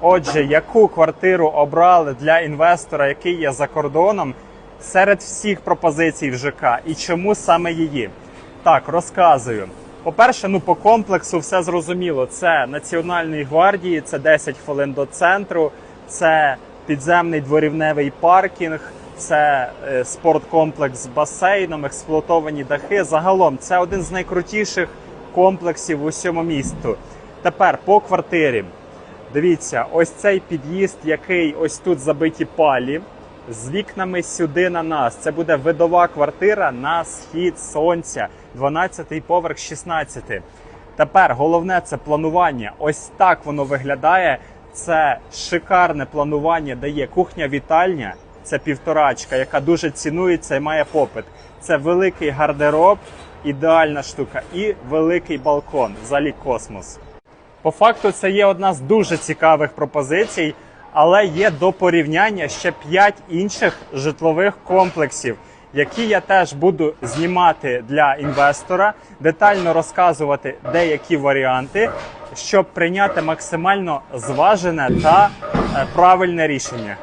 Отже, яку квартиру обрали для інвестора, який є за кордоном, серед всіх пропозицій в ЖК і чому саме її? Так, розказую. По-перше, ну по комплексу все зрозуміло. Це Національної гвардії, це 10 хвилин до центру, це підземний дворівневий паркінг, це е, спорткомплекс з басейном, експлуатовані дахи. Загалом це один з найкрутіших комплексів в усьому місту. Тепер по квартирі. Дивіться, ось цей під'їзд, який ось тут забиті палі, з вікнами сюди на нас. Це буде видова квартира на схід сонця, 12-й поверх 16. Тепер головне це планування. Ось так воно виглядає. Це шикарне планування, де є кухня-вітальня. Це півторачка, яка дуже цінується і має попит. Це великий гардероб, ідеальна штука, і великий балкон, взагалі космос. По факту, це є одна з дуже цікавих пропозицій, але є до порівняння ще 5 інших житлових комплексів, які я теж буду знімати для інвестора, детально розказувати деякі варіанти, щоб прийняти максимально зважене та е, правильне рішення.